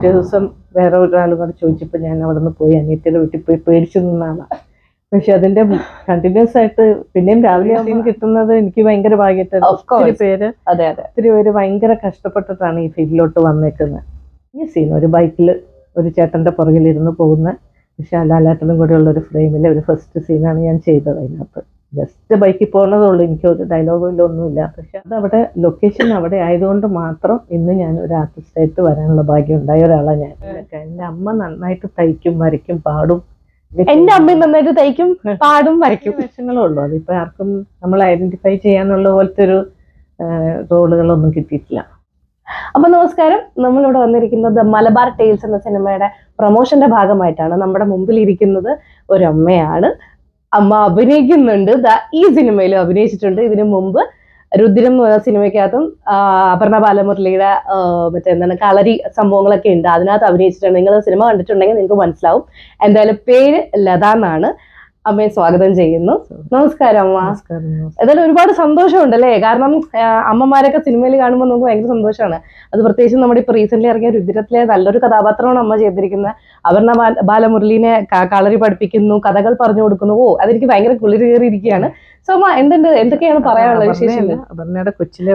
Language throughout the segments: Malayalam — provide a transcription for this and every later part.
പിറ്റേ ദിവസം വേറെ ഒരാളോട് ചോദിച്ചപ്പോൾ ഞാൻ അവിടെ നിന്ന് പോയി അനിയത്തിയുടെ വീട്ടിൽ പോയി പേടിച്ചു നിന്നാണ്. പക്ഷെ അതിന്റെ കണ്ടിന്യൂസ് ആയിട്ട് പിന്നെയും രാവിലെ ആവുമ്പോൾ കിട്ടുന്നത് എനിക്ക് ഭയങ്കര ഭാഗ്യമായിട്ടാണ്. Of ഒത്തിരി പേര് അതെ അതെ. ഒത്തിരി പേര് ഭയങ്കര കഷ്ടപ്പെട്ടിട്ടാണ് ഈ ഫീൽഡിലോട്ട് വന്നേക്കുന്നത്. ഈ സീൻ ഒരു ബൈക്കിൽ ഒരു ചേട്ടന്റെ പുറകിലിരുന്ന് പോകുന്ന പക്ഷെ ലാലേട്ടനും കൂടെയുള്ള ഒരു ഫ്രെയിമിലെ ഒരു ഫസ്റ്റ് സീനാണ് ഞാൻ ചെയ്തത് അതിനകത്ത്. ജസ്റ്റ് ബൈക്കിൽ പോകുന്നതേ ഉള്ളൂ എനിക്ക് ഒരു ഡയലോഗില്ല ഒന്നുമില്ല. പക്ഷെ അതവിടെ അവിടെ ലൊക്കേഷൻ അവിടെ ആയതുകൊണ്ട് മാത്രം ഇന്ന് ഞാൻ ഒരു ആർട്ടിസ്റ്റായിട്ട് വരാനുള്ള ഭാഗ്യം ഉണ്ടായ ഒരാളാണ് ഞാൻ. എന്റെ അമ്മ നന്നായിട്ട് തയ്ക്കും വരയ്ക്കും പാടും. എന്റെ അമ്മയും നന്നായിട്ട് തയ്ക്കും പാടും വരയ്ക്കും. വേഷങ്ങളേ ഉള്ളൂ അതിപ്പോ ആർക്കും നമ്മൾ ഐഡന്റിഫൈ ചെയ്യാനുള്ള പോലത്തെ ഒരു റോളുകളൊന്നും കിട്ടിയിട്ടില്ല. അപ്പൊ നമസ്കാരം. നമ്മളിവിടെ വന്നിരിക്കുന്നത് മലബാർ ടെയിൽസ് എന്ന സിനിമയുടെ പ്രൊമോഷന്റെ ഭാഗമായിട്ടാണ്. നമ്മുടെ മുമ്പിൽ ഇരിക്കുന്നത് ഒരു അമ്മയാണ് അമ്മ അഭിനയിക്കുന്നുണ്ട്. ഈ സിനിമയിലും അഭിനയിച്ചിട്ടുണ്ട്. ഇതിനു മുമ്പ് രുദ്രം എന്ന് പറഞ്ഞ സിനിമയ്ക്കകത്തും അപർണ ബാലമുരളിയുടെ മറ്റേ എന്താണ് കളരി സംഭവങ്ങളൊക്കെ ഉണ്ട്. അതിനകത്ത് അഭിനയിച്ചിട്ടുണ്ട്. നിങ്ങൾ സിനിമ കണ്ടിട്ടുണ്ടെങ്കിൽ നിങ്ങൾക്ക് മനസ്സിലാവും. എന്തായാലും പേര് ലത എന്നാണ് അമ്മയെ സ്വാഗതം ചെയ്യുന്നു. നമസ്കാരം അമ്മ. എന്തായാലും ഒരുപാട് സന്തോഷമുണ്ട് അല്ലേ കാരണം അമ്മമാരൊക്കെ സിനിമയിൽ കാണുമ്പോൾ നമുക്ക് ഭയങ്കര സന്തോഷമാണ്. അത് പ്രത്യേകിച്ച് നമ്മുടെ ഇപ്പൊ റീസെന്റ് ഇറങ്ങിയ രുദ്രത്തിലെ നല്ലൊരു കഥാപാത്രമാണ് അമ്മ ചെയ്തിരിക്കുന്നത്. അപർണ ബാല- ബാലമുരളീനെ കളരി പഠിപ്പിക്കുന്നു കഥകൾ പറഞ്ഞു കൊടുക്കുന്നു. ഓ അതെനിക്ക് ഭയങ്കര കുളിരി കയറിയിരിക്കുകയാണ്. സോ അമ്മ എന്തുണ്ട്? എന്തൊക്കെയാണ് പറയാനുള്ള വിശേഷം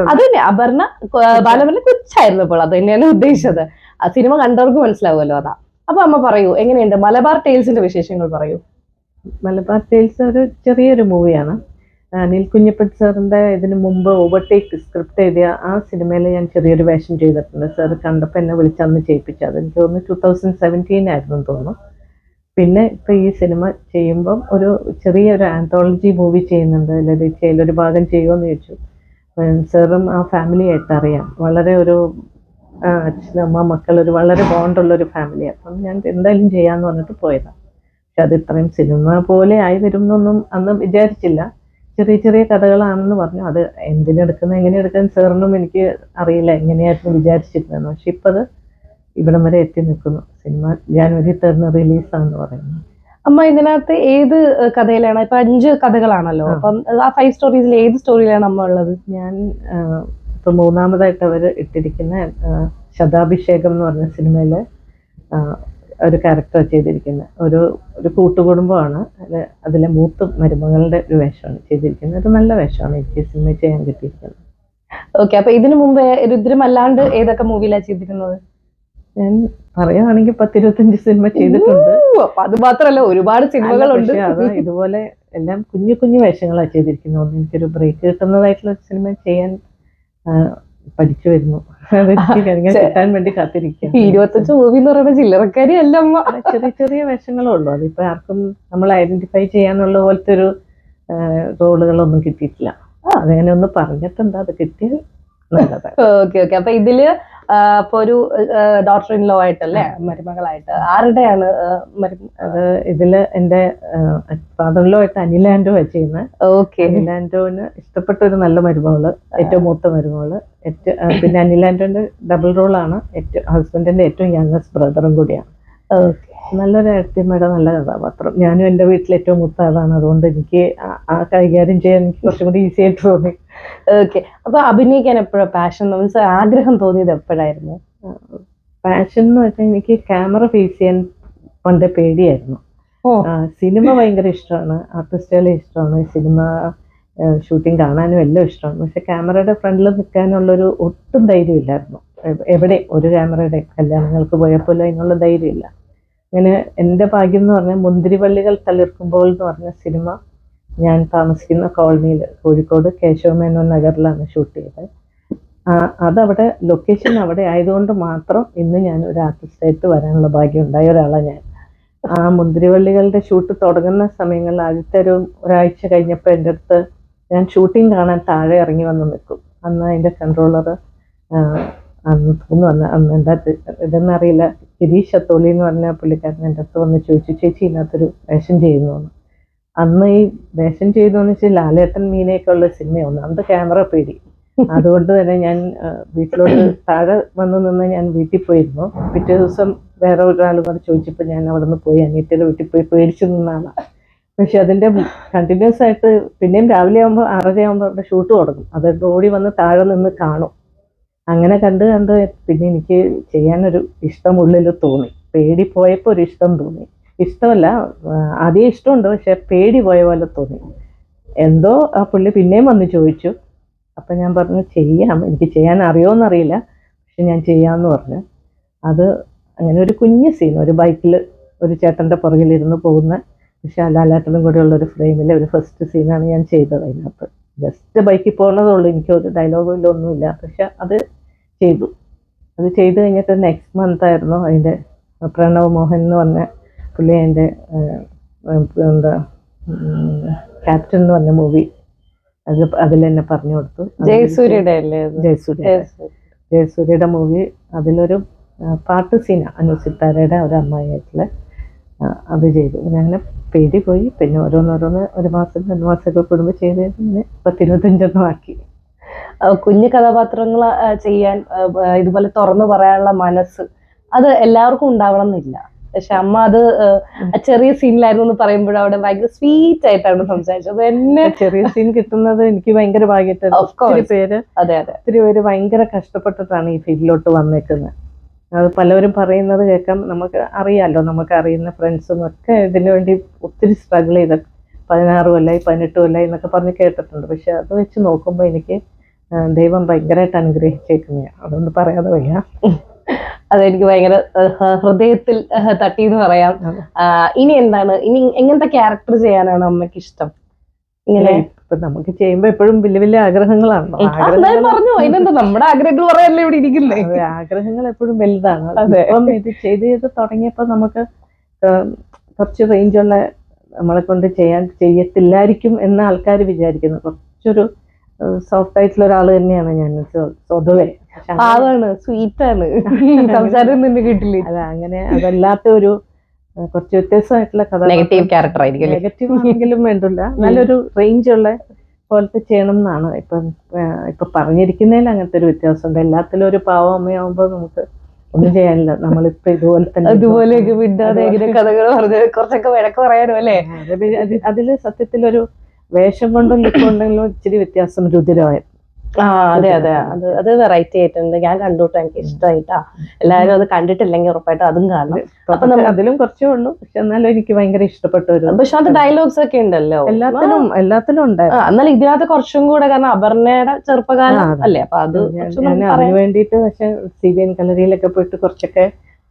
അത് തന്നെ അപർണ ബാലമുരളി കൊച്ചായിരുന്നു അപ്പോൾ അത് തന്നെയാണ് ഉദ്ദേശിച്ചത്. ആ സിനിമ കണ്ടവർക്ക് മനസ്സിലാവുമല്ലോ അതാ. അപ്പൊ അമ്മ പറയൂ എങ്ങനെയുണ്ട്? മലബാർ ടെയിൽസിന്റെ വിശേഷങ്ങൾ പറയൂ. മലബാർ ടേൽസ് ഒരു ചെറിയൊരു മൂവിയാണ് അനിൽ കുഞ്ഞപ്പൻ സാറിന്റെ ഇതിന് മുമ്പ് ഓവർടേക്ക് സ്ക്രിപ്റ്റ് എഴുതിയ ആ സിനിമയിൽ ഞാൻ ചെറിയൊരു വേഷം ചെയ്തിട്ടുണ്ട്. സാർ കണ്ടപ്പോൾ എന്നെ വിളിച്ചന്ന് ചെയ്യിപ്പിച്ചത് എനിക്ക് തോന്നുന്നു ടു തൗസൻഡ് സെവന്റീൻ ആയിരുന്നു തോന്നുന്നു. പിന്നെ ഇപ്പോൾ ഈ സിനിമ ചെയ്യുമ്പം ഒരു ചെറിയൊരു ആന്തോളജി മൂവി ചെയ്യുന്നുണ്ട്. അല്ലെങ്കിൽ ഒരു ഭാഗം ചെയ്യുമെന്ന് ചോദിച്ചു. സാറും ആ ഫാമിലി ആയിട്ട് അറിയാം. വളരെ ഒരു അച്ഛനമ്മ മക്കളൊരു വളരെ ബോണ്ടുള്ള ഒരു ഫാമിലി അപ്പം ഞാൻ എന്തായാലും ചെയ്യാമെന്ന് പറഞ്ഞിട്ട് പോയതാണ് പക്ഷെ അത് ഇത്രയും സിനിമ പോലെ ആയി വരുമെന്നൊന്നും അന്ന് വിചാരിച്ചില്ല. ചെറിയ ചെറിയ കഥകളാണെന്ന് പറഞ്ഞു. അത് എന്തിനെടുക്കുന്ന എങ്ങനെ എടുക്കാൻ സാറിനും എനിക്ക് അറിയില്ല എങ്ങനെയായിരുന്നു വിചാരിച്ചിരുന്നതെന്ന്. പക്ഷെ ഇപ്പം അത് ഇവിടം വരെ എത്തി നിൽക്കുന്നു. സിനിമ ജാനുവരി തേർന്ന് റിലീസാണെന്ന് പറയുന്നു. അമ്മ ഇതിനകത്ത് ഏത് കഥയിലാണ്? ഇപ്പൊ അഞ്ച് കഥകളാണല്ലോ. അപ്പം ആ ഫൈവ് സ്റ്റോറീസിൽ ഏത് സ്റ്റോറിയിലാണ് അമ്മ ഉള്ളത്? ഞാൻ ഇപ്പൊ മൂന്നാമതായിട്ട് അവർ ഇട്ടിരിക്കുന്ന ശതാഭിഷേകം എന്ന് പറഞ്ഞ സിനിമയിൽ ഒരു ക്യാരക്ടർ ചെയ്തിരിക്കുന്നത്. ഒരു ഒരു കൂട്ടുകുടുംബമാണ്. അത് അതിലെ മൂത്ത മരുമകളുടെ ഒരു വേഷമാണ് ചെയ്തിരിക്കുന്നത്. ഒരു നല്ല വേഷമാണ്. എനിക്ക് സിനിമ ചെയ്യാൻ കിട്ടിയിരിക്കുന്നത്. ഓക്കെ അപ്പൊ ഇതിനു മുമ്പ് രുദ്രം അല്ലാണ്ട് ഏതൊക്കെ മൂവിയിലാണ് ചെയ്തിരുന്നത്? ഞാൻ പറയുകയാണെങ്കിൽ പത്തിരുപത്തഞ്ച് സിനിമ ചെയ്തിട്ടുണ്ട്. അത് മാത്രല്ല ഒരുപാട് സിനിമകളുണ്ട് ഇതുപോലെ എല്ലാം കുഞ്ഞു കുഞ്ഞു വേഷങ്ങളാണ് ചെയ്തിരിക്കുന്നത്. എനിക്കൊരു ബ്രേക്ക് കിട്ടുന്നതായിട്ടുള്ള സിനിമ ചെയ്യാൻ പഠിച്ചു വരുന്നു. കിട്ടാൻ വേണ്ടി കാത്തിരിക്കും ഇരുപത്തഞ്ച് മൂവി എന്ന് പറയുന്ന ചില്ലറക്കാരി അല്ല അമ്മ. ചെറിയ ചെറിയ വേഷങ്ങളേ ഉള്ളൂ. അതിപ്പോ ആർക്കും നമ്മൾ ഐഡന്റിഫൈ ചെയ്യാനുള്ള പോലത്തെ ഒരു റോളുകളൊന്നും കിട്ടിയിട്ടില്ല. അതങ്ങനെ ഒന്ന് പറഞ്ഞിട്ടുണ്ട് അത് കിട്ടിയത് നല്ലതാണ്. Okay okay. അപ്പൊ ഇതിൽ ആ, ഇപ്പൊ ഒരു ഡോക്ടർ ഇൻ ലോ ആയിട്ടല്ലേ മരുമകളായിട്ട്. ആരുടെയാണ് അത് ഇതിൽ എന്റെ ഫാദറിലോ ആയിട്ട് അനിലാൻഡോ ചെയ്യുന്നത് ഓക്കെ. അനിലാൻഡോന് ഇഷ്ടപ്പെട്ട ഒരു നല്ല മരുമകൾ ഏറ്റവും മൂത്ത മരുമകൾ. ഏറ്റവും പിന്നെ അനിലാൻഡോന്റെ ഡബിൾ റോളാണ് ഏറ്റവും ഹസ്ബൻഡിന്റെ ഏറ്റവും യങ്ങസ്റ്റ് ബ്രദറും കൂടിയാണ്. ഓക്കെ. നല്ലൊരു അട്ടിമയുടെ നല്ല കഥാപാത്രം. ഞാനും എന്റെ വീട്ടിൽ ഏറ്റവും മൂത്ത ആളാണ്. അതുകൊണ്ട് എനിക്ക് ആ- ആ കൈകാര്യം ചെയ്യാൻ എനിക്ക് കുറച്ചും കൂടി ഈസി ആയിട്ട് തോന്നി. ഓക്കെ അപ്പൊ അഭിനയിക്കാൻ എപ്പോഴാ പാഷൻ മീൻസ് ആഗ്രഹം തോന്നിയത് എപ്പോഴായിരുന്നു? പാഷൻ എന്ന് വെച്ചാൽ എനിക്ക് ക്യാമറ ഫേസ് ചെയ്യാൻ പണ്ട് പേടിയായിരുന്നു. സിനിമ ഭയങ്കര ഇഷ്ടമാണ്. ആർട്ടിസ്റ്റുകളെ ഇഷ്ടമാണ്. സിനിമ ഷൂട്ടിംഗ് കാണാനും എല്ലാം ഇഷ്ടമാണ്. പക്ഷെ ക്യാമറയുടെ ഫ്രണ്ടിൽ നിൽക്കാനുള്ളൊരു ഒട്ടും ധൈര്യമില്ലായിരുന്നു. ഇല്ലായിരുന്നു എവിടെ ഒരു ക്യാമറയുടെ കല്യാണങ്ങൾക്ക് പോയപ്പോൾ അതിനുള്ള ധൈര്യമില്ല. അങ്ങനെ എന്റെ ഭാഗ്യം എന്ന് പറഞ്ഞാൽ മുന്തിരിവള്ളികൾ തളിർക്കുമ്പോൾ എന്ന് പറഞ്ഞ സിനിമ ഞാൻ താമസിക്കുന്ന കോളനിയിൽ കോഴിക്കോട് കേശവമേനോൻ നഗറിലാണ് ഷൂട്ട് ചെയ്തത്. അതവിടെ ലൊക്കേഷൻ അവിടെ ആയതുകൊണ്ട് മാത്രം ഇന്ന് ഞാൻ ഒരു ആർട്ടിസ്റ്റായിട്ട് വരാനുള്ള ഭാഗ്യം ഉണ്ടായ ഒരാളാണ് ഞാൻ. ആ മുന്തിരിവള്ളികളുടെ ഷൂട്ട് തുടങ്ങുന്ന സമയങ്ങളിൽ ആദ്യത്തെ ഒരു ഒരാഴ്ച കഴിഞ്ഞപ്പോൾ എന്റെ അടുത്ത് ഞാൻ ഷൂട്ടിംഗ് കാണാൻ താഴെ ഇറങ്ങി വന്ന് നിൽക്കും. അന്ന് അതിന്റെ കൺട്രോളർ അന്ന് തോന്നുന്നു അന്ന് എന്താ ഇത് ഇതെന്നറിയില്ല ഗിരീഷ് അത്തോളി എന്ന് പറഞ്ഞ പുള്ളിക്കാരൻ എന്റെ അടുത്ത് വന്ന് ചോദിച്ചു ചേച്ചി ഇതിനകത്തൊരു വേഷം ചെയ്യുന്നു അന്ന് ഈ വേഷം ചെയ്തു എന്ന് വെച്ചാൽ ലാലേട്ടൻ മീനയൊക്കെ ഉള്ള സിനിമയാണ് അന്ന് ക്യാമറ പേടി. അതുകൊണ്ട് തന്നെ ഞാൻ വീട്ടിലോട്ട് താഴെ വന്നു നിന്ന് ഞാൻ വീട്ടിൽ പോയിരുന്നു. പിറ്റേ ദിവസം വേറെ ഒരാൾ കൂടെ ചോദിച്ചപ്പോൾ ഞാൻ അവിടെ നിന്ന് പോയി. അനിയത്തിയുടെ വീട്ടിൽ പോയി പേടിച്ചു നിന്നാണ്. പക്ഷെ അതിന്റെ കണ്ടിന്യൂസ് ആയിട്ട് പിന്നെയും രാവിലെ ആകുമ്പോൾ ആറര ആകുമ്പോൾ അവിടെ ഷൂട്ട് തുടങ്ങും. അത് ഓടി വന്ന് താഴെ നിന്ന് കാണും. അങ്ങനെ കണ്ട് കണ്ട് പിന്നെ എനിക്ക് ചെയ്യാനൊരു ഇഷ്ടം ഉള്ളിൽ തോന്നി. പേടി പോയപ്പോൾ ഒരു ഇഷ്ടം തോന്നി. ഇഷ്ടമല്ല. ആദ്യം ഇഷ്ടമുണ്ട്. പക്ഷെ പേടി പോയ പോലെ തോന്നി. എന്തോ ആ പുള്ളി പിന്നെയും വന്ന് ചോദിച്ചു. അപ്പം ഞാൻ പറഞ്ഞു ചെയ്യാം. എനിക്ക് ചെയ്യാൻ അറിയുമോയെന്നറിയില്ല പക്ഷെ ഞാൻ ചെയ്യാമെന്ന് പറഞ്ഞു. അത് അങ്ങനെ ഒരു കുഞ്ഞ് സീൻ ഒരു ബൈക്കിൽ ഒരു ചേട്ടന്റെ പുറകിലിരുന്ന് പോകുന്ന പക്ഷെ ലാലാട്ടനും കൂടെയുള്ള ഒരു ഫ്രെയിമിലെ ഒരു ഫസ്റ്റ് സീനാണ് ഞാൻ ചെയ്തത് അതിനകത്ത്. ജസ്റ്റ് ബൈക്കിൽ പോകുന്നതേ ഉള്ളൂ. എനിക്ക് ഒരു ഡയലോഗില്ല ഒന്നുമില്ല. പക്ഷെ അത് ചെയ്തു. അത് ചെയ്ത് കഴിഞ്ഞിട്ട് നെക്സ്റ്റ് മന്ത് ആയിരുന്നു അതിന്റെ പ്രണവ് മോഹൻ എന്ന് പറഞ്ഞ പുള്ളി എന്റെ എന്താ ക്യാപ്റ്റൻ എന്ന് പറഞ്ഞ മൂവി അത് അതിൽ എന്നെ പറഞ്ഞു കൊടുത്തു. ജയസൂര്യയുടെ അല്ലേ? ജയസൂര്യ ജയസൂര്യ. ജയസൂര്യയുടെ മൂവി അതിലൊരു പാട്ട് സീന അനുസിത്താരയുടെ ഒരു അമ്മായിട്ടുള്ള അത് ചെയ്തു. പിന്നെ അങ്ങനെ പേടി പോയി. പിന്നെ ഓരോന്നോരോന്ന് ഒരു മാസം രണ്ട് മാസമൊക്കെ കൂടുമ്പോൾ ചെയ്ത് പിന്നെ പത്തിരുപത്തഞ്ചെണ്ണം ആക്കി കുഞ്ഞു കഥാപാത്രങ്ങൾ ചെയ്യാൻ ഇതുപോലെ തുറന്നു പറയാനുള്ള മനസ്സ് അത് എല്ലാവർക്കും ഉണ്ടാവണം എന്നില്ല. പക്ഷെ അമ്മ അത് ചെറിയ സീനിലായിരുന്നു എന്ന് പറയുമ്പോൾ അവിടെ ഭയങ്കര സ്വീറ്റ് ആയിട്ടാണ് സംസാരിച്ചത്. എന്നെ ചെറിയ സീൻ കിട്ടുന്നത് എനിക്ക് ഭയങ്കര ഭാഗ്യമായിട്ടാണ് പേര് അതെ അതെ. ഒത്തിരി പേര് ഭയങ്കര കഷ്ടപ്പെട്ടിട്ടാണ് ഈ ഫീൽഡിലോട്ട് വന്നേക്കുന്നത്. അത് പലവരും പറയുന്നത് കേൾക്കാം. നമുക്ക് അറിയാലോ നമുക്ക് അറിയുന്ന ഫ്രണ്ട്സും ഒക്കെ ഇതിനു വേണ്ടി ഒത്തിരി സ്ട്രഗിൾ ചെയ്ത പതിനാറ് കൊല്ലായി പതിനെട്ട് കൊല്ലായി എന്നൊക്കെ പറഞ്ഞ് കേട്ടിട്ടുണ്ട്. പക്ഷെ അത് വെച്ച് നോക്കുമ്പോൾ എനിക്ക് ദൈവം ഭയങ്കരമായിട്ട് അനുഗ്രഹിച്ചേക്കുന്നതാണ് അതുകൊണ്ട് പറയാതെ വയ്യ. അതെനിക്ക് ഭയങ്കര ഹൃദയത്തിൽ തട്ടി എന്ന് പറയാം. ഇനി എന്താണ്? ഇനി എങ്ങനത്തെ ക്യാരക്ടർ ചെയ്യാനാണ് അമ്മയ്ക്ക് ഇഷ്ടം? ഇങ്ങനെ? ഇപ്പൊ നമുക്ക് ചെയ്യുമ്പോ എപ്പോഴും വലിയ വലിയ ആഗ്രഹങ്ങളാണല്ലോ. പറഞ്ഞു അതിനെന്താ നമ്മുടെ ആഗ്രഹങ്ങൾ പറയാനല്ലേ ഇവിടെ ഇരിക്കുന്നേ? ആഗ്രഹങ്ങൾ എപ്പോഴും വലുതാണ്. അപ്പം ഇത് ചെയ്ത് ചെയ്ത് തുടങ്ങിയപ്പോ നമുക്ക് കുറച്ച് റേഞ്ചുള്ള നമ്മളെ കൊണ്ട് ചെയ്യാൻ ചെയ്യത്തില്ലായിരിക്കും എന്ന് ആൾക്കാർ വിചാരിക്കുന്നു. കുറച്ചൊരു സോഫ്റ്റ് ആയിട്ടുള്ള ഒരാൾ തന്നെയാണ് ഞാൻ. പൊതുവെ സ്വതവേ. സ്വീറ്റ് ആണ് സംസാരം നിന്ന് കിട്ടില്ല? അല്ല അങ്ങനെ അതല്ലാത്ത ഒരു കുറച്ച് വ്യത്യസ്തമായിട്ടുള്ള കഥ നെഗറ്റീവ് ക്യാരക്ടർ ആയിരിക്കും? നെഗറ്റീവ് ആണെങ്കിലും വേണ്ടില്ല. നല്ലൊരു റേഞ്ച് ഉള്ള പോലത്തെ ചെയ്യണം എന്നാണ്. ഇപ്പം ഇപ്പൊ പറഞ്ഞിരിക്കുന്നതിൽ അങ്ങനത്തെ ഒരു വ്യത്യാസമുണ്ട് എല്ലാത്തിലും ഒരു പാവം അമ്മയാവുമ്പോൾ നമുക്ക് ഒന്നും ചെയ്യാനില്ല. നമ്മളിപ്പോ ഇതുപോലെ തന്നെ ഇതുപോലെയൊക്കെ വിടാതെ കഥകൾ പറഞ്ഞു കുറച്ചൊക്കെ വഴക്ക് പറയാനോ അല്ലേ? അത് അത് അതിൽ സത്യത്തിലൊരു വേഷം കൊണ്ടും ലുക്ക് കൊണ്ടെങ്കിലും ഇച്ചിരി വ്യത്യാസം രുതിരമായിരുന്നു ആ അതെ അതെ. അത് അത് വെറൈറ്റി ആയിട്ടുണ്ട്. ഞാൻ കണ്ടുട്ടോ എനിക്ക് ഇഷ്ടമായിട്ടാ. എല്ലാവരും അത് കണ്ടിട്ടില്ലെങ്കിൽ ഉറപ്പായിട്ടും അതും കാണണം. അപ്പൊ നമ്മൾ അതിലും കുറച്ചേ ഉള്ളൂ. പക്ഷെ എന്നാലും എനിക്ക് ഭയങ്കര ഇഷ്ടപ്പെട്ട ഒരു പക്ഷെ അത് ഡയലോഗ്സ് ഒക്കെ ഉണ്ടല്ലോ. എല്ലാത്തിലും എല്ലാത്തിലും ഉണ്ട് എന്നാൽ ഇതിനകത്ത് കുറച്ചും കൂടെ കാരണം അപർണയുടെ ചെറുപ്പകാലം അല്ലേ? അപ്പൊ അത് അതിന് പറയാം. വേണ്ടിയിട്ട് പക്ഷെ സി ബി എൻ കലറിയിലൊക്കെ പോയിട്ട് കുറച്ചൊക്കെ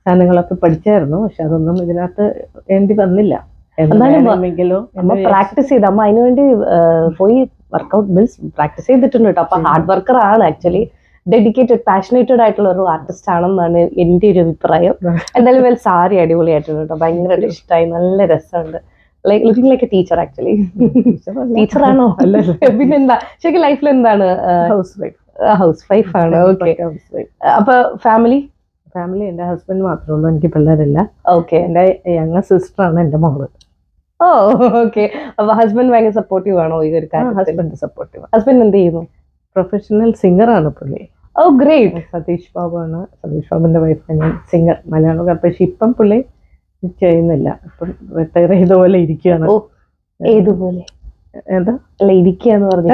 സാധനങ്ങളൊക്കെ പഠിച്ചായിരുന്നു. പക്ഷെ അതൊന്നും ഇതിനകത്ത് വേണ്ടി വന്നില്ല. എന്നാലും അമ്മ. പ്രാക്ടീസ് ചെയ്ത് അമ്മ അതിനുവേണ്ടി പോയി വർക്ക്ഔട്ട് മീൻസ് പ്രാക്ടീസ് ചെയ്തിട്ടുണ്ട് കേട്ടോ അപ്പൊ ഹാർഡ് വർക്കർ ആണ് ആക്ച്വലി ഡെഡിക്കേറ്റഡ് പാഷനേറ്റഡ് ആയിട്ടുള്ള ഒരു ആർട്ടിസ്റ്റ് ആണെന്നാണ് എന്റെ ഒരു അഭിപ്രായം. എന്തായാലും വെൽ സാരി അടിപൊളിയായിട്ടുണ്ട് കേട്ടോ ഭയങ്കരമായിട്ട് ഇഷ്ടമായി നല്ല രസമുണ്ട്. Like looking like a teacher actually teacher ആണോ അല്ല, എന്താ ശരിക്കും ലൈഫിൽ എന്താണ് ഹൗസ് വൈഫ് ഹൗസ് വൈഫ് ആണ്. ഓക്കെ ഹൗസ് വൈഫ് അപ്പൊ ഫാമിലി ഫാമിലി എന്റെ ഹസ്ബൻഡ് മാത്രമേ ഉള്ളൂ. എനിക്ക് പിള്ളേരില്ല. ഓക്കെ എന്റെ യങ്ങ സിസ്റ്ററാണ് എന്റെ മോൾ. ഓ ഓക്കെ അപ്പൊ ഹസ്ബൻഡ് ഭയങ്കര സപ്പോർട്ടീവ് ആണോ? ഈ ഒരു കാര്യത്തിൽ. ഹസ്ബൻഡ് സപ്പോർട്ടീവ് ഹസ്ബൻഡ് എന്ത് ചെയ്യുന്നു? പ്രൊഫഷണൽ സിംഗറാണ് പുള്ളി. ഓ ഗ്രേറ്റ് സതീഷ് ബാബു ആണ്. സതീഷ് ബാബുന്റെ വൈഫ് ഞാൻ സിംഗർ മലയാളം പക്ഷെ ഇപ്പം പുള്ളി ചെയ്യുന്നില്ല. ഇപ്പം റിട്ടയർ ചെയ്ത പോലെ ഇരിക്കുകയാണ്. ഓ ഏതുപോലെ? എന്താ? അല്ല ഇരിക്കാന്ന് പറഞ്ഞു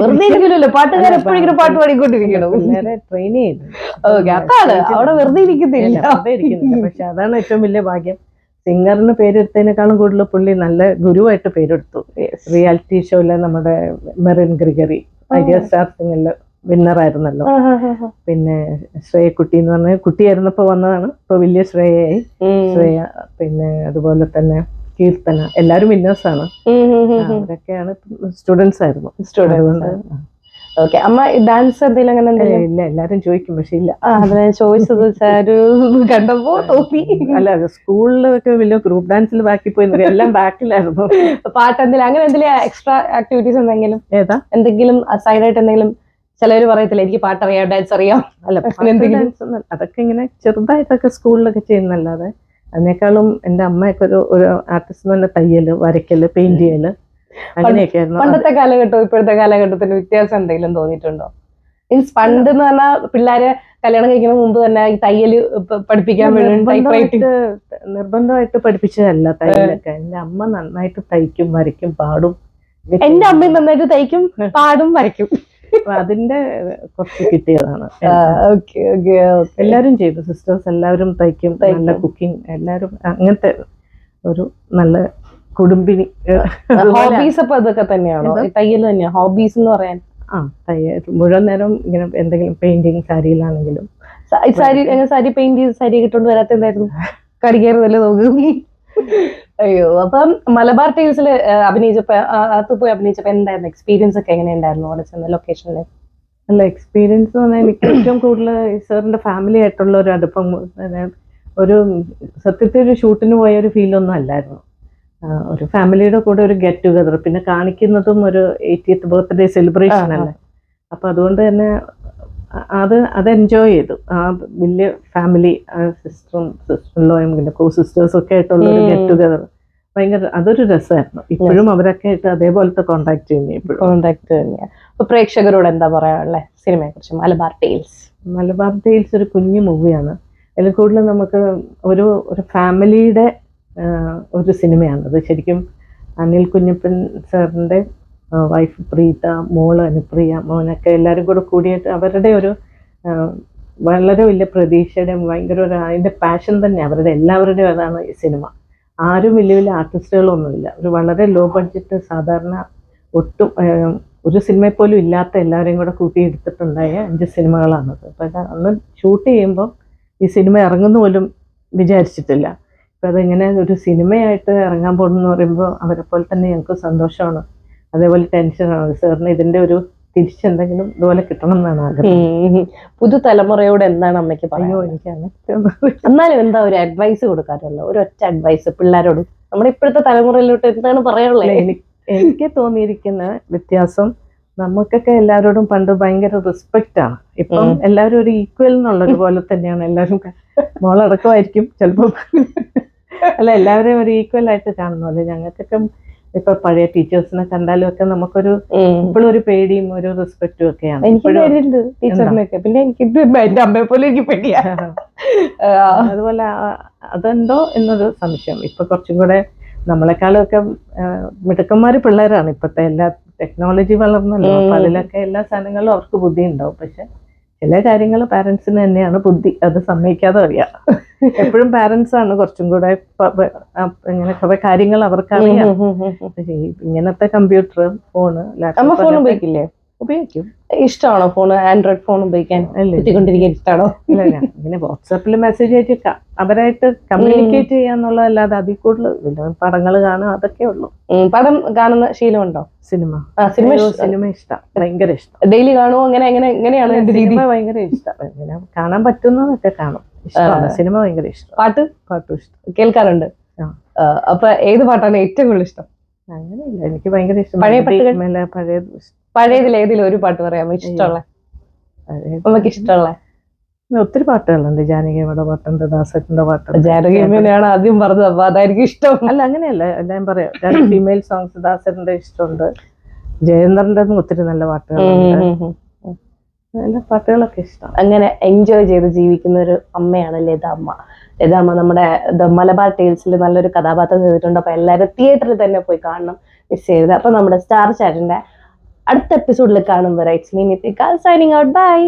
വെറുതെ ഇരിക്കില്ലല്ലോ. പാട്ടുകാരൻ അല്ല, എപ്പോഴും ഇങ്ങനെ പാട്ട് പാടിക്കൊണ്ടിരിക്കണം പിള്ളേരെ ട്രെയിൻ ചെയ്തു ഓക്കെ അതാണ്. അവിടെ വെറുതെ ഇരിക്കുന്നില്ല വെറുതെ ഇരിക്കുന്നില്ല. പക്ഷെ അതാണ് ഏറ്റവും വലിയ ഭാഗ്യം. സിംഗറിന് പേരെടുത്തതിനേക്കാളും കൂടുതൽ പുള്ളി നല്ല ഗുരുവായിട്ട് പേരെടുത്തു റിയാലിറ്റി ഷോയിലെ നമ്മുടെ മെറിൻ ഗ്രിഗറി ഐഡിയ സ്റ്റാർ സിംഗറിൽ വിന്നർ ആ. പിന്നെ ശ്രേയ കുട്ടി എന്ന് പറഞ്ഞ കുട്ടിയായിരുന്നപ്പോ വന്നതാണ് ഇപ്പൊ വലിയ ശ്രേയയായി ഉം. ശ്രേയ പിന്നെ അതുപോലെ തന്നെ കീർത്തന എല്ലാരും വിന്നേഴ്സ് ആണ് അതൊക്കെയാണ്. അവരൊക്കെയാണ് സ്റ്റുഡൻസ് ആയിരുന്നു സ്റ്റുഡൻസ്. ഓക്കെ അമ്മ ഡാൻസ് എന്തെങ്കിലും അങ്ങനെ എന്തെങ്കിലും? ഇല്ല എല്ലാരും ചോദിക്കും പക്ഷെ ഇല്ല. ഞാൻ ചോദിച്ചത് ഒരു കണ്ടപ്പോ തോന്നി. അല്ല സ്കൂളിലൊക്കെ വലിയ ഗ്രൂപ്പ് ഡാൻസിൽ ബാക്കി പോയി. എല്ലാം ബാക്കിലായിരുന്നു. പാട്ട് എന്തെങ്കിലും അങ്ങനെ എന്തെങ്കിലും എക്സ്ട്രാ ആക്ടിവിറ്റീസ് എന്തെങ്കിലും? ഏതാ? എന്തെങ്കിലും സൈഡായിട്ട് എന്തെങ്കിലും ചിലവര് പറയത്തില്ല എനിക്ക് പാട്ട് അറിയാം. ഡാൻസ് അറിയാം അല്ല എന്തെങ്കിലും? അതൊക്കെ ഇങ്ങനെ ചെറുതായിട്ടൊക്കെ സ്കൂളിലൊക്കെ ചെയ്യുന്നല്ലാതെ അതിനേക്കാളും എന്റെ അമ്മയൊക്കെ ഒരു ഒരു ആർട്ടിസ്റ്റ് തന്നെ തയ്യൽ വരയ്ക്കൽ പെയിന്റ് ചെയ്യൽ. അങ്ങനെയൊക്കെ ആയിരുന്നു പണ്ടത്തെ കാലഘട്ടവും ഇപ്പോഴത്തെ കാലഘട്ടത്തിന് വ്യത്യാസം എന്തെങ്കിലും തോന്നിയിട്ടുണ്ടോ? മീൻസ് പണ്ട് എന്ന് പറഞ്ഞാൽ പിള്ളേരെ കല്യാണം കഴിക്കുന്ന മുമ്പ് തന്നെ ഈ തയ്യൽ പഠിപ്പിക്കാൻ നിർബന്ധമായിട്ട് പഠിപ്പിച്ചതല്ല തയ്യലൊക്കെ എന്റെ അമ്മ നന്നായിട്ട് തയ്ക്കും വരയ്ക്കും പാടും. എന്റെ അമ്മയും നന്നായിട്ട് തയ്ക്കും പാടും വരയ്ക്കും. അതിന്റെ കുറച്ച് കിട്ടിയതാണ്. എല്ലാരും ചെയ്തു. സിസ്റ്റേഴ്സ് എല്ലാവരും തയ്ക്കും തയ്ക്കും. നല്ല കുക്കിംഗ് എല്ലാരും അങ്ങനത്തെ ഒരു നല്ല കുടുംബിനി ഹോബീസ് അപ്പൊ അതൊക്കെ തന്നെയാണോ? തയ്യൽ തന്നെയാ? ഹോബീസ് എന്ന് പറയാൻ? ആ തയ്യൽ. മുഴുവൻ നേരം ഇങ്ങനെ എന്തെങ്കിലും പെയിന്റിങ് സാരിയിലാണെങ്കിലും. സാരി സാരി പെയിന്റ് ചെയ്ത് സാരി കിട്ടുകൊണ്ട് വരാത്ത എന്തായിരുന്നു? കടിക്കാറുന്നല്ലേ നോക്ക്. അയ്യോ അപ്പം മലബാർ ടൈൽസിൽ അഭിനയിച്ചപ്പോ അകത്ത് പോയി അഭിനയിച്ചപ്പോ എന്തായിരുന്നു? എക്സ്പീരിയൻസ് ഒക്കെ എങ്ങനെ ഉണ്ടായിരുന്നു അവിടെ ചെന്ന ലൊക്കേഷനിൽ അല്ല എക്സ്പീരിയൻസ് എന്ന് പറഞ്ഞാൽ എനിക്ക് ഏറ്റവും കൂടുതൽ സാറിന്റെ ഫാമിലി ആയിട്ടുള്ള ഒരു അടുപ്പം ഒരു സത്യത്തിൽ ഒരു ഷൂട്ടിന് പോയ ഒരു ഫീൽ ഒന്നും അല്ലായിരുന്നു. ഒരു ഫാമിലിയുടെ കൂടെ ഒരു ഗെറ്റ് ടുഗദർ പിന്നെ കാണിക്കുന്നതും ഒരു എയ്റ്റീത്ത് ബർത്ത്ഡേ സെലിബ്രേഷൻ. അല്ലേ? അപ്പൊ അതുകൊണ്ട് തന്നെ അത് അത് എൻജോയ് ചെയ്തു. ആ വലിയ ഫാമിലി സിസ്റ്ററും സിസ്റ്ററിലോയും പിന്നെ കോ സിസ്റ്റേഴ്സും ഒക്കെ ആയിട്ടുള്ള ഒരു ഗെറ്റ് ടുഗദർ ഭയങ്കര അതൊരു രസമായിരുന്നു. ഇപ്പോഴും അവരൊക്കെ ആയിട്ട് അതേപോലത്തെ കോണ്ടാക്ട് ചെയ്യുന്നു ഇപ്പോഴും. കോണ്ടാക്ട് തന്നെയാണ് അപ്പൊ പ്രേക്ഷകരോട് എന്താ പറയാനുള്ളത് സിനിമയെ കുറിച്ച് മലബാർ ടെയിൽസ് മലബാർ ടെയിൽസ് ഒരു കുഞ്ഞു മൂവിയാണ് അതിൽ കൂടുതൽ നമുക്ക് ഒരു ഒരു ഫാമിലിയുടെ ഒരു സിനിമയാണത് ശരിക്കും അനിൽ കുഞ്ഞപ്പൻ സാറിന്റെ വൈഫ് പ്രീത മോൾ അനുപ്രിയ മോനൊക്കെ എല്ലാവരും കൂടെ കൂടിയിട്ട് അവരുടെ ഒരു വളരെ വലിയ പ്രതീക്ഷയുടെ ഭയങ്കര ഒരു അതിന്റെ പാഷൻ തന്നെ. അവരുടെ എല്ലാവരുടെയും അതാണ് ഈ സിനിമ. ആരും വലിയ വലിയ ആർട്ടിസ്റ്റുകളൊന്നുമില്ല ഒരു വളരെ ലോ ബഡ്ജറ്റ് സാധാരണ ഒട്ടും ഒരു സിനിമയിൽ പോലും ഇല്ലാത്ത എല്ലാവരെയും കൂടെ കൂട്ടിയെടുത്തിട്ടുണ്ടായ അഞ്ച് സിനിമകളാണത്. അപ്പം അന്ന് ഷൂട്ട് ചെയ്യുമ്പോൾ ഈ സിനിമ ഇറങ്ങുന്ന പോലും വിചാരിച്ചിട്ടില്ല. അപ്പം അതിങ്ങനെ ഒരു സിനിമയായിട്ട് ഇറങ്ങാൻ പോകുന്നു പറയുമ്പോൾ അവരെ പോലെ തന്നെ ഞങ്ങൾക്ക് സന്തോഷമാണ്. അതേപോലെ ടെൻഷനാണ് സാറിന് ഇതിന്റെ ഒരു തിരിച്ചെന്തെങ്കിലും ഇതുപോലെ കിട്ടണം എന്നാണ് ആഗ്രഹം. പുതുതലമുറയോട് എന്താണ് അമ്മയ്ക്ക് പറയുമോ എനിക്കാണ് എന്നാലും എന്താ ഒരു അഡ്വൈസ് കൊടുക്കാറുള്ളത് ഒരു ഒറ്റ അഡ്വൈസ് പിള്ളേരോട്. നമ്മുടെ ഇപ്പോഴത്തെ തലമുറയിലോട്ട് എന്താണ് പറയാനുള്ളത്? എനിക്ക് എനിക്ക് തോന്നിയിരിക്കുന്ന വ്യത്യാസം നമുക്കൊക്കെ എല്ലാവരോടും പണ്ട് ഭയങ്കര റെസ്പെക്റ്റ് ആണ്. ഇപ്പം എല്ലാവരും ഒരു ഈക്വൽ എന്നുള്ളത് പോലെ തന്നെയാണ്. എല്ലാവരും മോളടക്കമായിരിക്കും ചിലപ്പോൾ അല്ല എല്ലാവരെയും ഒരു ഈക്വൽ ആയിട്ട് കാണുന്നല്ലേ ഞങ്ങൾക്കൊക്കെ ഇപ്പൊ പഴയ ടീച്ചേഴ്സിനെ കണ്ടാലും ഒക്കെ നമുക്കൊരു. ഇപ്പോഴും ഒരു പേടിയും ഒരു റെസ്പെക്റ്റും ഒക്കെയാണ് എനിക്ക് പേടിയുണ്ട് ടീച്ചറിനൊക്കെ. പിന്നെ എനിക്ക് എന്റെ അമ്മയെ പോലെ എനിക്ക് പേടിയാണ് അതുപോലെ അതെന്തോ എന്നൊരു സംശയം. ഇപ്പൊ കുറച്ചും കൂടെ നമ്മളെക്കാളും ഒക്കെ മിടുക്കന്മാര് പിള്ളേരാണ്. ഇപ്പത്തെ എല്ലാ ടെക്നോളജി വളർന്നല്ലോ. അപ്പൊ അതിലൊക്കെ എല്ലാ സാധനങ്ങളും അവർക്ക് ബുദ്ധി ഉണ്ടാവും പക്ഷെ ചില കാര്യങ്ങളും പാരന്റ്സിന് തന്നെയാണ് ബുദ്ധി. അത് സമ്മതിക്കാതെ അറിയാം. എപ്പോഴും പാരന്റ്സ് ആണ് കുറച്ചും കൂടെ ഇങ്ങനെ കുറെ കാര്യങ്ങൾ അവർക്ക് അറിയാം ഉം, ഉം, ഉം, ഉം. പക്ഷേ ഈ ഇങ്ങനത്തെ കമ്പ്യൂട്ടർ ഫോണ് അമ്മ ഫോൺ ലാപ്ടോപ്പ് ഉപയോഗിക്കില്ലേ? ഉപയോഗിക്കും. ഇഷ്ടമാണോ ഫോൺ ആൻഡ്രോയിഡ് ഫോൺ ഉപയോഗിക്കാൻ? കുത്തിക്കൊണ്ടിരിക്കാൻ ഇഷ്ടമാണോ. ഇങ്ങനെ വാട്സാപ്പിൽ മെസ്സേജ് ആയിട്ട് അവരായിട്ട് കമ്മ്യൂണിക്കേറ്റ് ചെയ്യാന്നുള്ളതല്ലാതെ അതിൽ കൂടുതൽ പടങ്ങൾ കാണുക അതൊക്കെ ഉള്ളൂ. പടം കാണുന്ന ശീലമുണ്ടോ? സിനിമ. സിനിമ സിനിമ ഇഷ്ടം. ഭയങ്കര ഇഷ്ടം. ഡെയിലി കാണുമോ അങ്ങനെ എങ്ങനെ എങ്ങനെയാണ് സിനിമ ഭയങ്കര ഇഷ്ടം. ഇങ്ങനെ കാണാൻ പറ്റുന്നതൊക്കെ കാണും. സിനിമ ഭയങ്കര ഇഷ്ടം. പാട്ട്? പാട്ടും ഇഷ്ടം. കേൾക്കാറുണ്ട്. അപ്പൊ ഏത് പാട്ടാണ് ഏറ്റവും കൂടുതൽ ഇഷ്ടം? അങ്ങനെയില്ല. എനിക്ക് ഭയങ്കര ഇഷ്ടം. പഴയ പാട്ടുകൾ? പഴയ ഇഷ്ടം. പഴയതിൽ ഏതെങ്കിലും ഒരു പാട്ട് പറയാമോ? ഇഷ്ടമുള്ള. നമുക്ക് ഇഷ്ടമുള്ള? ഒത്തിരി പാട്ടുകളുണ്ട്. ജാനകിയുടെ പാട്ടുണ്ട് ദാസന്റെ പാട്ടുണ്ട്. ജാനകിയമ്മയാണ് ആദ്യം പറഞ്ഞത്. അപ്പൊ അതായിരിക്കും ഇഷ്ടം. അല്ല അങ്ങനെയല്ല. എല്ലാം പറയാം. ഫീമെയിൽ സോങ്സ് ദാസന്റെ ഇഷ്ടമുണ്ട്. ജയേന്ദ്രന്റെ ഒത്തിരി നല്ല പാട്ടുകളുണ്ട്. നല്ല പാട്ടുകളൊക്കെ ഇഷ്ടം അങ്ങനെ എൻജോയ് ചെയ്ത് ജീവിക്കുന്ന ഒരു അമ്മയാണ് ലതാമ്മ. ലതാമ്മ നമ്മുടെ മലബാർ ടേൽസിൽ നല്ലൊരു കഥാപാത്രം ചെയ്തിട്ടുണ്ട്. അപ്പൊ എല്ലാവരും തിയേറ്ററിൽ തന്നെ പോയി കാണണം. മിസ് ചെയ്യരുത്. അപ്പൊ നമ്മുടെ സ്റ്റാർ ചാറ്റിന്റെ அடுத்த எபிசோடில் காணும் வரை it's me Ithika signing out bye